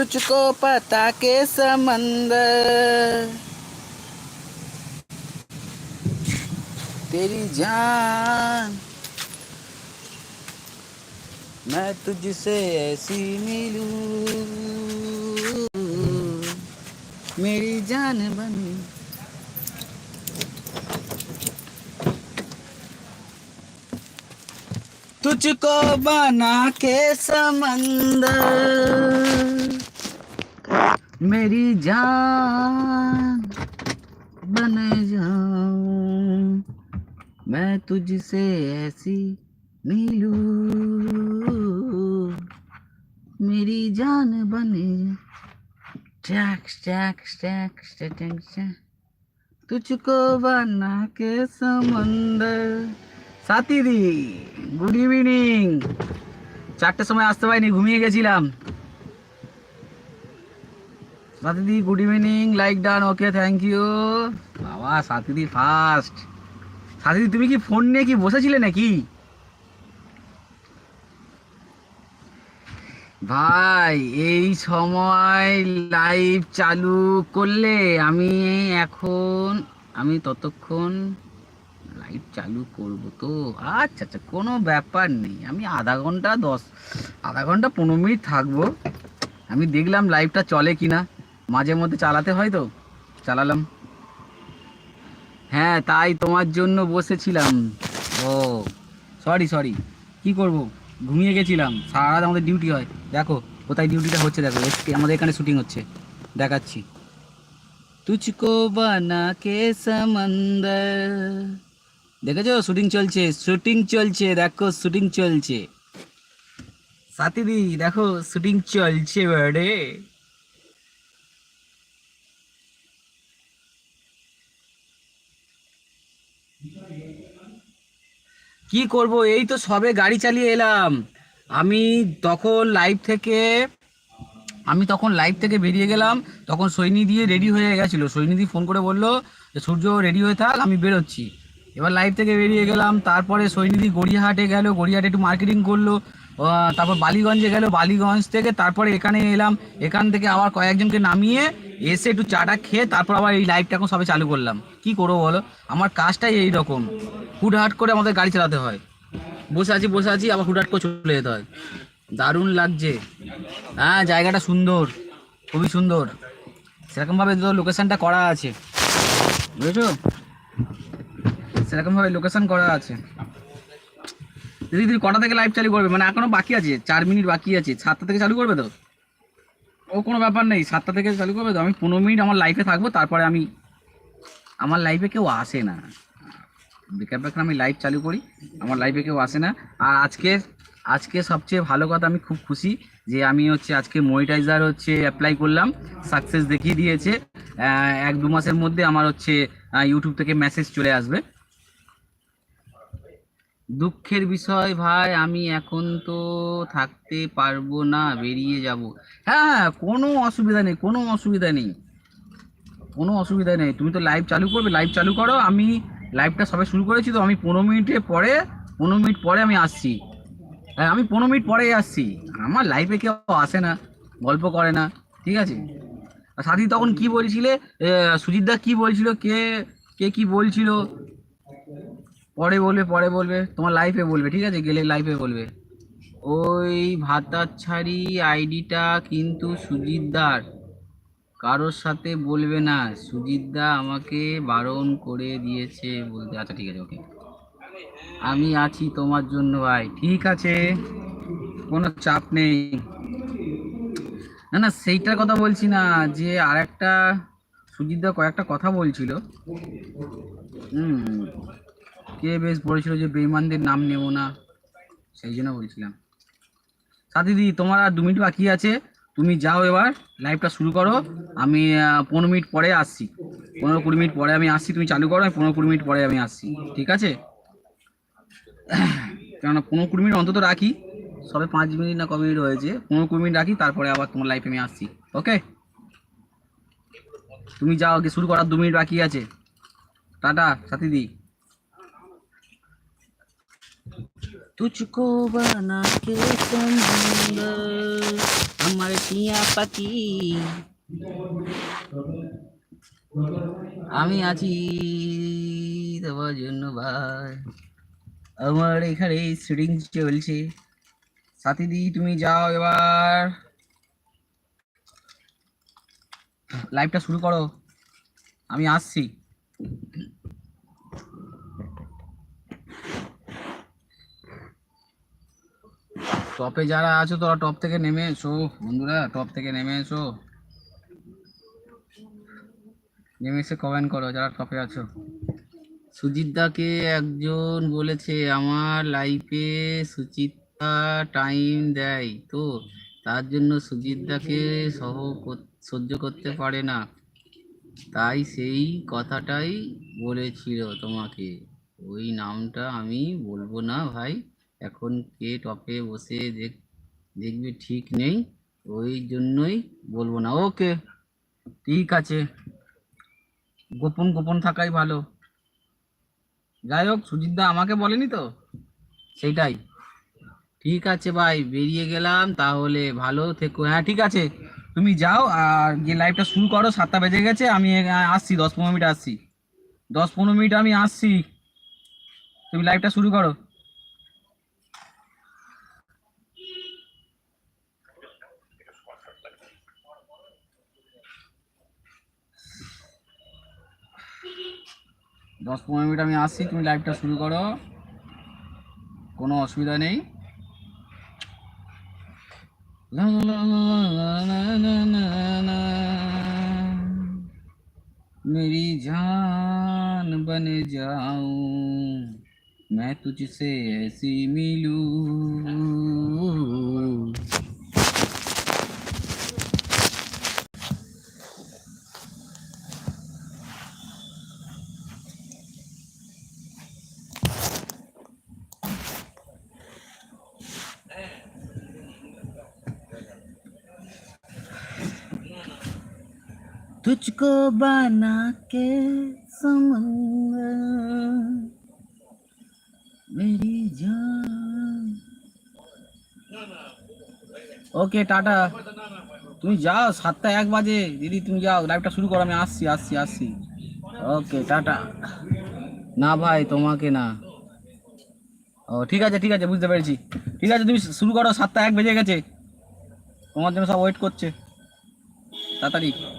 तुझको पता के समंदर। तेरी जान। मैं तुझसे ऐसी मिलूं। मेरी जान बनी। तुझको बना के समंदर। मेरी जान बन जाऊं मैं तुझसे ऐसी मिलूं मेरी जान बने stack stack stack stack stack तुझको बना के समंदर সাথী দি গুড ইভিনিং চারটের সময় আসতে পারিনি ঘুমিয়ে গেছিলাম সাথী দি good evening like done okay thank you বাবা সাথী দি ফার্স্ট সাথী দি তুমি কি ফোন নিয়ে কি বসেছিলে নাকি? ভাই, এই সময় লাইভ চালু করলে আমি এখন, আমি ততক্ষণ লাইট চালু করব তো। আচ্ছা আচ্ছা কোনো ব্যাপার নেই। আমি আধা ঘণ্টা দশ, আধা ঘণ্টা পনেরো মিনিট থাকব। আমি দেখলাম লাইভটা চলে কি না মাঝে মধ্যে চালাতে হয় তো? চালালাম। হ্যাঁ তাই তোমার জন্য বসেছিলাম। ও সরি সরি কি করব? ঘুমিয়ে গেছিলাম। সারা রাত আমাদের ডিউটি হয়। দেখো, কোথায় ডিউটিটা হচ্ছে দেখো। আমাদের এখানে শুটিং হচ্ছে। দেখাচ্ছি। তুচকো বানা কে সমন্দর। দেখেছ? শুটিং চলছে শুটিং চলছে, দেখো শুটিং চলছে। সাথীদি দেখো শুটিং চলছে, বাড়ে। কি করব? এই তো সবে গাড়ি চালিয়ে এলাম। আমি তখন লাইভ থেকে, আমি তখন লাইভ থেকে বেরিয়ে গেলাম। তখন সৈনি দিয়ে রেডি হয়ে গেছিল। সৈনিধি ফোন করে বলল যে, সূর্য রেডি হয়ে থাক, আমি বেরোচ্ছি। এবার লাইভ থেকে বেরিয়ে গেলাম। তারপরে সৈনিধি গড়িয়াহাটে গেল। গড়িয়াহাটে একটু মার্কেটিং করল। তারপর বালিগঞ্জে গেল, বালিগঞ্জ থেকে তারপরে এখানে এলাম। এখান থেকে আবার কয়েকজনকে নামিয়ে এসে একটু চাটা খেয়ে তারপর আবার এই লাইভটা এখন সবে চালু করলাম। কি করব বলো? আমার কাজটাই এই রকম হুটহাট করে আমাদের গাড়ি চালাতে হয়। বসে আছি বসে আছি, আবার হুটহাট করে চলে যেতে হয়। দারুণ লাগছে। হ্যাঁ জায়গাটা সুন্দর, খুবই সুন্দর। সেরকমভাবে তো লোকেশানটা করা আছে। বুঝেছ? সেরকমভাবে লোকেশন করা আছে। দিদি দিদি, কটা থেকে লাইভ চালু করবে? মানে এখনও বাকি আছে, চার মিনিট বাকি আছে। সাতটা থেকে চালু করবে তো? ও কোনো ব্যাপার নেই, সাতটা থেকে চালু করবে তো। আমি পনেরো মিনিট আমার লাইফে থাকব, তারপরে আমি, আমার লাইফে কেউ আসে না। বেকার বেকার আমি লাইভ চালু করি, আমার লাইফে কেউ আসে না। আর আজকে আজকে সবচেয়ে ভালো কথা, আমি খুব খুশি যে আমি হচ্ছে আজকে মনিটাইজার হচ্ছে অ্যাপ্লাই করলাম সাকসেস দেখিয়ে দিয়েছে। এক দু মাসের মধ্যে আমার হচ্ছে ইউটিউব থেকে মেসেজ চলে আসবে। দুঃখের বিষয় ভাই, আমি এখন তো থাকতে পারব না, বেরিয়ে যাব। হ্যাঁ হ্যাঁ কোনো অসুবিধা নেই, কোনো অসুবিধা নেই। কোনো অসুবিধা নেই। তুমি তো লাইভ চালু করবে লাইভ চালু করো। আমি লাইভটা সবে শুরু করেছি তো আমি পনেরো মিনিটে পরে, পনেরো মিনিট পরে আমি আসছি। হ্যাঁ আমি পনেরো মিনিট পরেই আসছি। আমার লাইফে কেউ আসে না, গল্প করে না, ঠিক আছে? সাথী তখন কি বলছিলে? সুজিত দা কি বলছিল? কে কে কি বলছিল? পরে বলবে পরে বলবে, তোমার লাইফে বলবে, ঠিক আছে? গেলে লাইফে বলবে। ওই ভাতাচ্ছাড়ি আইডিটা কিন্তু সুজিতদার কারোর সাথে বলবে না। সুজিতদা আমাকে বারণ করে দিয়েছে বলতে। আচ্ছা ঠিক আছে, ওকে। আমি আছি তোমার জন্য ভাই, ঠিক আছে? কোনো চাপ নেই। না না, সেইটার কথা বলছি না, যে আর একটা সুজিতদা কয়েকটা কথা বলছিল। হুম কে বেশ বলেছিল যে বেইমানদের নাম নেব না? সেই জন্য বলছিলাম। সাথী দিদি, তোমার আর দু মিনিট বাকি আছে। তুমি যাও এবার লাইভটা শুরু করো। আমি পনেরো মিনিট পরে আসছি। পনেরো কুড়ি মিনিট পরে আমি আসছি, তুমি চালু করো, আমি পনেরো কুড়ি মিনিট পরে আমি আসছি। ঠিক আছে? কেননা পনেরো কুড়ি মিনিট অন্তত রাখি। সবে পাঁচ মিনিট না ক মিনিট হয়েছে? পনেরো কুড়ি মিনিট রাখি, তারপরে আবার তোমার লাইফে আমি আসছি। ওকে তুমি যাও, আগে শুরু করার দু মিনিট বাকি আছে। টাটা, সাথী দি। तुझको बना के समंदर আমার টিয়া পাখি আমি আছি তোমার জন্য ভাই আমার এখানে শুটিং চলছে সাথী দি তুমি যাও এবার লাইভটা শুরু করো আমি আসছি টপে যারা আছো, তোরা টপ থেকে নেমে এসো। বন্ধুরা টপ থেকে নেমে এসো। নেমে এসে কমেন্ট করো যারা টপে আছো। সুজিতদাকে একজন বলেছে, আমার লাইফে সুচিত্রা টাইম দেয় তো, তার জন্য সুজিতদাকে সহ সহ্য করতে পারে না। তাই সেই কথাটাই বলেছিল তোমাকে। ওই নামটা আমি বলব না ভাই। এখন কে টপে বসে দেখ, দেখবে ঠিক নেই, ওই জন্যই বলব না। ওকে, ঠিক আছে। গোপন গোপন থাকাই ভালো। যাই হোক, সুজিতদা আমাকে বলেনি তো? সেইটাই। ঠিক আছে ভাই, বেরিয়ে গেলাম, তাহলে ভালো থেকো। হ্যাঁ ঠিক আছে। তুমি যাও, আর যে লাইভটা শুরু করো, সাতটা বেজে গেছে, আমি আসছি, দশ পনেরো মিনিট আসছি। দশ পনেরো মিনিট আমি আসছি। তুমি লাইভটা শুরু করো। दस पंद्रह मिनट हमें आसि तुम लाइव शुरू करो कोसुविधा नहीं मेरी जान बन जाऊँ, मैं तुझसे ऐसी मिलूं। तुझको बना के समंदर मेरी जान ওকে টাটা তুমি যাও সাতটা এক বাজে দিদি তুমি যাও লাইভটা শুরু করো আমি আসছি আসছি আসছি ওকে টাটা না ভাই তোমাকে না ও ঠিক আছে ঠিক আছে বুঝতে পেরেছি ঠিক আছে তুমি শুরু করো সাতটা এক বেজে গেছে তোমার জন্য সব ওয়েট করছে তাড়াতাড়ি গো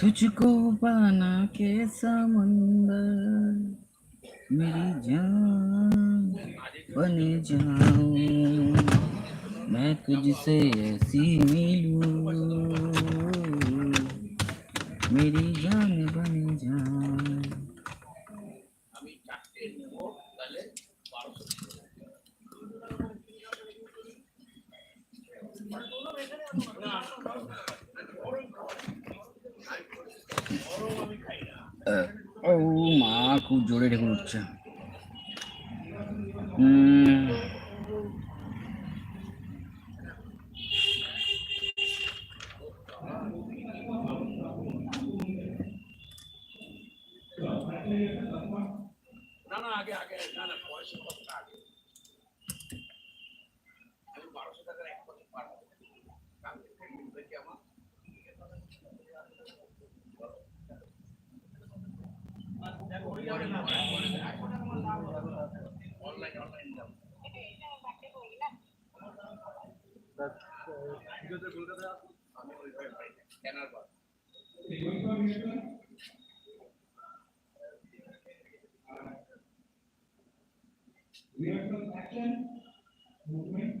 तुझको बना के समंदर मेरी जान बन जाऊँ मैं तुझसे ऐसी मिलूं। मेरी जान बन जाऊँ ও খুব জোরে ঢেকুর উঠছে। হুম We have some action movement.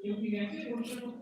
কেউ কি গেছে অনুষ্ঠান করতে